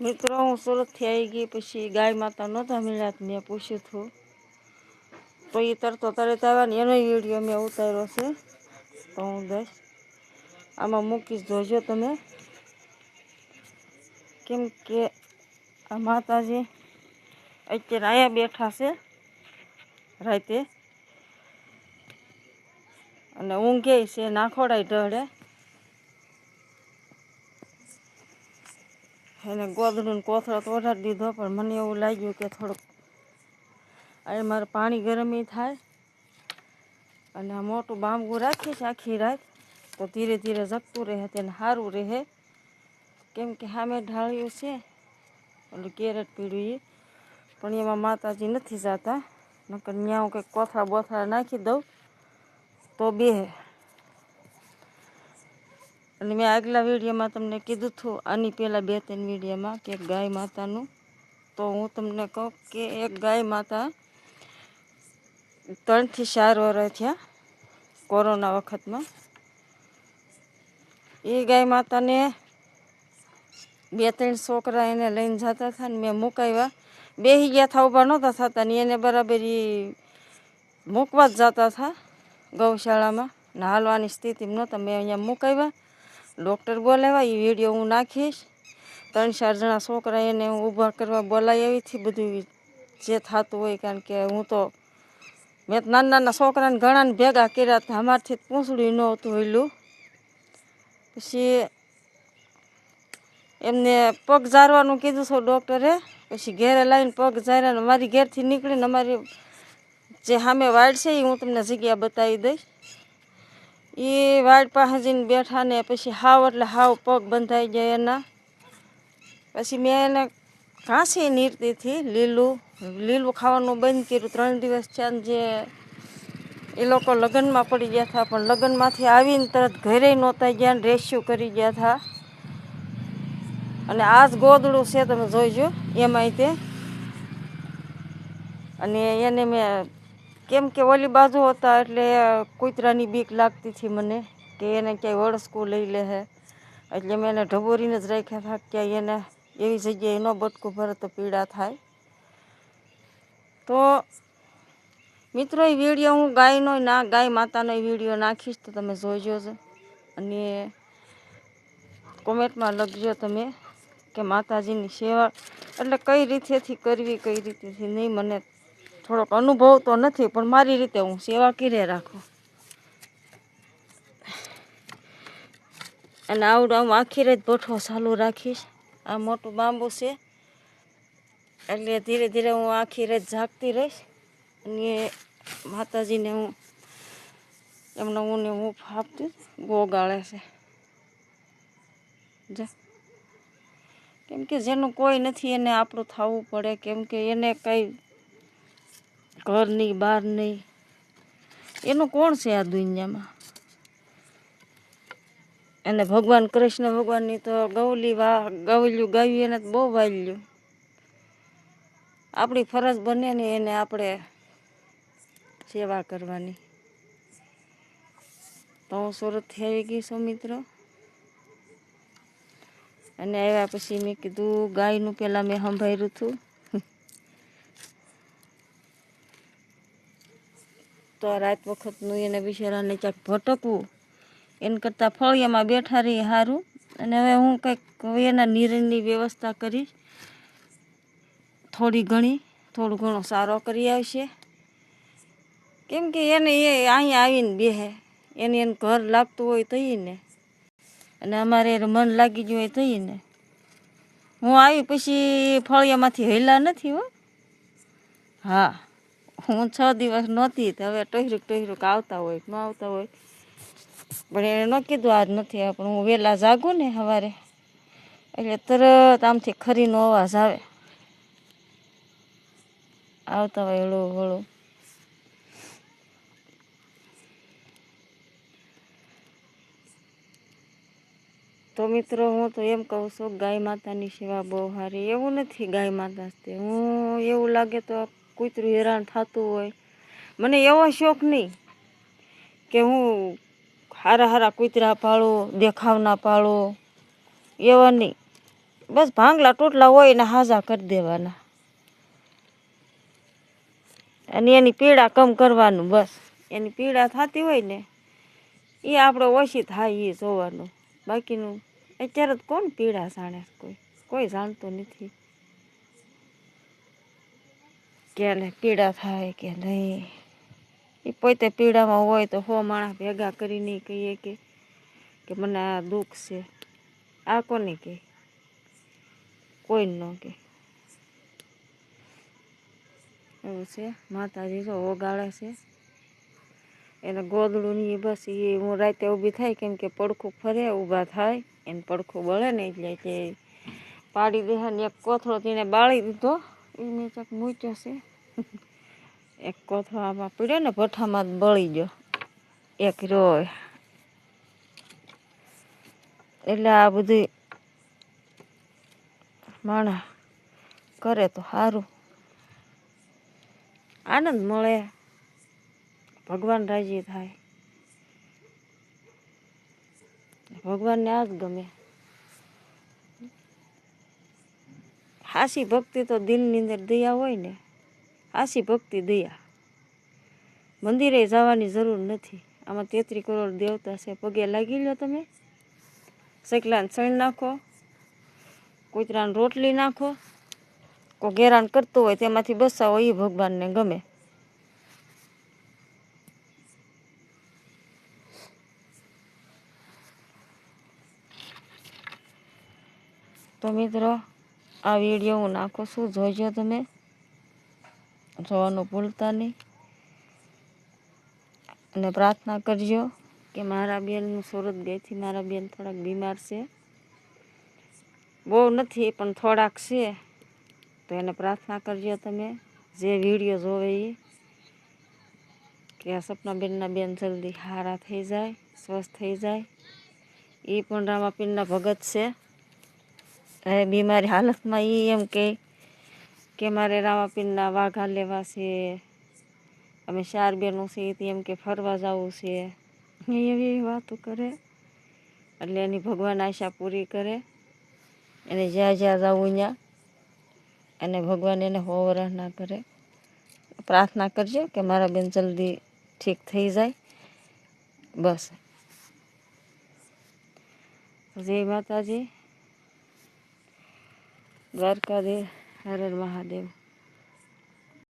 મિત્રો, હું સુરતથી આવી ગઈ પછી ગાય માતા નહોતા મળ્યા મેં પૂછ્યું હતું તો એ તરતો તરત આવ્યા ને એનો વીડિયો મેં ઉતાર્યો છે. તો હું દઈશ આમાં મૂકીશ, જોજો તમે. કેમ કે આ માતાજી અત્યારે અહીંયા બેઠા છે રાતે. અને ઊંઘે છે, નાખોડાય ઢળે. એને ગોદડું કોથળો ઓઢાડી દીધો, પણ મને એવું લાગ્યું કે થોડુંક અહીં મારે પાણી ગરમી થાય અને આ મોટું બાંબુ રાખીશ આખી રાત, તો ધીરે ધીરે જગતું રહે તેને સારું રહે. કેમ કે સામે ઢાળ્યું છે, એટલે કેરેટ પીળું એ પણ એમાં માતાજી નથી જાતા, નકર ત્યાં હું કંઈક કોથળા બોથળા નાખી દઉં તો બે અને મેં આગલા વિડીયોમાં તમને કીધું હતું, આની પહેલાં બે ત્રણ વિડીયોમાં કે ગાય માતાનું. તો હું તમને કહું કે એક ગાય માતા ત્રણથી ચાર વર્ષ થયા કોરોના વખતમાં. એ ગાય માતાને બે ત્રણ છોકરા એને લઈને જતા હતા ને મેં મુકાવ્યા. બે ગયા થા, ઊભા નહોતા થતા ને એને બરાબર એ મૂકવા જ જતા હતા ગૌશાળામાં. ને હાલવાની સ્થિતિમાં નહોતા, મેં અહીંયા મુકાવ્યા. ડૉક્ટર બોલાવ્યા એ વીડિયો હું નાખીશ. ત્રણ ચાર જણા છોકરા એને હું ઊભા કરવા બોલાવી આવી હતી, બધું જે થતું હોય કારણ કે હું તો મેં નાના નાના છોકરાને ઘણાને ભેગા કર્યા હતા અમારથી પૂંછડું નહોતું હેલું. પછી એમને પગ ઝારવાનું કીધું છું ડૉક્ટરે. પછી ઘેરે લાવીને પગ ઝાર્યા મારી ઘેરથી નીકળીને અમારી જે સામે વાડ છે એ હું તમને જગ્યા બતાવી દઈશ. એ વાડ પાસે જઈને બેઠા ને પછી હાવ એટલે હાવ પગ બંધાઈ જાય એના. પછી મેં એને ઘાસી નીરતી હતી, લીલું. લીલું ખાવાનું બંધ કર્યું. ત્રણ દિવસ થયા જે એ લોકો લગ્નમાં પડી ગયા હતા, પણ લગ્નમાંથી આવીને તરત ઘરે નહોતા ગયા ને રેસ્યુ કરી ગયા હતા. અને આ જ ગોદડું છે, તમે જોઈજો, એમાંય તે. અને એને મેં કેમ કે ઓલી બાજુ હતા એટલે કૂતરાની બીક લાગતી હતી મને કે એને ક્યાંય વળસકું લઈ લે હે. એટલે મેં એને ઢબોરીને જ રાખ્યા હતા ક્યાંય એને એવી જગ્યાએ ન બટકું ભરે તો પીડા થાય. તો મિત્રો, એ વીડિયો હું ગાયનો ના ગાય માતાનો વીડિયો નાખીશ તો તમે જોઈજો જ. અને કોમેન્ટમાં લખજો તમે કે માતાજીની સેવા, એટલે કઈ રીતેથી કરવી, કઈ રીતેથી નહીં, મને થોડોક અનુભવ તો નથી, પણ મારી રીતે હું સેવા કરે રાખું. અને આવડું આમ આખી રાત ભઠ્ઠો ચાલુ રાખીશ. આ મોટું બાંબુ છે, એટલે ધીરે ધીરે હું આખી રાત જાગતી રહીશ. અને માતાજીને હું, એમને હું ને હું ફાપતી ગોગાળે છે. જા. કેમ કે જેનું કોઈ નથી એને આપણું થવું પડે, કેમ કે એને કંઈ ઘર નહીં બહાર નહીં. એનું કોણ છે આ દુનિયામાં? અને ભગવાન કૃષ્ણ ભગવાનની તો ગૌલી વા ગવલ્યું ગાવ્યું એને બહુ વાલ્યું. આપણી ફરજ બને ને એને આપણે સેવા કરવાની. તો હું સુરતથી આવી ગઈ છું, મિત્રો. અને આવ્યા પછી મેં કીધું, ગાયનું પહેલાં મેં સંભાળ્યું હતું. તો રાત વખતનું એને બિચારાને ક્યાંક ભટકવું. એને કરતાં ફળિયામાં બેઠા રહી સારું અને હવે હું કંઈક એના નિર્ણયની વ્યવસ્થા કરીશ. થોડી ઘણી, થોડું ઘણો સારો કરી આવશે. કેમ કે એને એ અહીંયા આવીને બેહે. એને એને ઘર લાગતું હોય તો અને અમારે મન લાગી ગયું હોય તો હું આવી પછી ફળિયામાંથી હેલા નથી હો. હા. હું છ દિવસ નહોતી હવે ટોહરુક ટોહરુક આવતા હોય, ન આવતા હોય. પણ એણે ન કીધું આજ નથી પણ હું વહેલા જાગું ને સવારે. એટલે તરત આમથી ખરીનો અવાજ આવે. આવતા હોય હળવું હળવું તો મિત્રો હું તો એમ કહું છું, ગાય માતાની સેવા બહુ સારી, એવું નથી ગાય માતા હું એવું લાગે તો કૂતરું હેરાન થતું હોય. મને એવો શોખ નહીં કે હું હારા હારા કૂતરા પાળું દેખાવના પાળો એવા નહીં. બસ ભાંગલા તૂટલા હોય ને હાજા કરી દેવાના. અને એની પીડા કમ કરવાનું બસ. એની પીડા થતી હોય ને એ આપણે ઓછી થાય એ જોવાનું. બાકીનું, અત્યારે કોણ પીડા જાણે કોઈ? કોઈ જાણતું નથી. કે પીડા થાય કે નહીં. એ પોતે પીડામાં હોય તો હો માણસ ભેગા કરીને કહીએ કે કે મને આ દુઃખ છે. આ કોને કહે? કોઈ ન કે એવું છે? માતાજી જો ઓગાળે છે. એને ગોદડું ની બસ એ હું રાતે ઊભી થાય કેમ કે પડખું ફરે, ઊભા થાય. એને પડખું બળે ને એટલે કે પાડી દે ને એક કોથળો તેને બાળી દીધો. એને ચક મૂક્યો છે. એક કોથળો આમાં પીડ્યો ને, ભઠ્ઠામાં બળી ગયો. એક રોય. એટલે આ બધું માણા કરે તો સારું આનંદ મળે. ભગવાન રાજી થાય. ભગવાનને આ જ ગમે. હાસી ભક્તિ તો દિલની અંદર દયા હોય ને. હાસી ભક્તિ દયા. મંદિરે જવાની જરૂર નથી. આમાં તેત્રી કરોડ દેવતા છે. પગે લાગી લો તમે. સકલાને સણ નાખો. કૂતરાને રોટલી નાખો. કોઈ ગેરાન કરતું હોય તેમાંથી બસાવો એ ભગવાનને ગમે. તો મિત્રો, આ વીડિયો હું નાખું છું. જોઈજો તમે. જોવાનું ભૂલતા નહીં. અને પ્રાર્થના કરજો કે મારા બેનનું સુરત ગઈથી મારા બેન થોડાક બીમાર છે. બહુ નથી, પણ થોડાક છે. તો એને પ્રાર્થના કરજો તમે. જે વીડિયો જોવે એ કે આ સપનાબેનના બેન જલ્દી સારા થઈ જાય, સ્વસ્થ થઈ જાય. એ પણ રામાપીરના ભગત છે. એ બીમારી હાલતમાં એ એમ કહે કે મારે રામાપીરના વાઘા લેવા છે. અમે ચાર બેનો છે તે એમ કે ફરવા જવું છે. એવી એવી વાતો કરે. એટલે એની ભગવાન આશા પૂરી કરે. એને જ્યાં જ્યાં જવું ત્યાં અને ભગવાન એને હોવરાહ ના કરે. પ્રાર્થના કરજો કે મારા બેન જલ્દી ઠીક થઈ જાય. બસ. જય માતાજી. દ્વારકાધીશ. હર મહાદેવ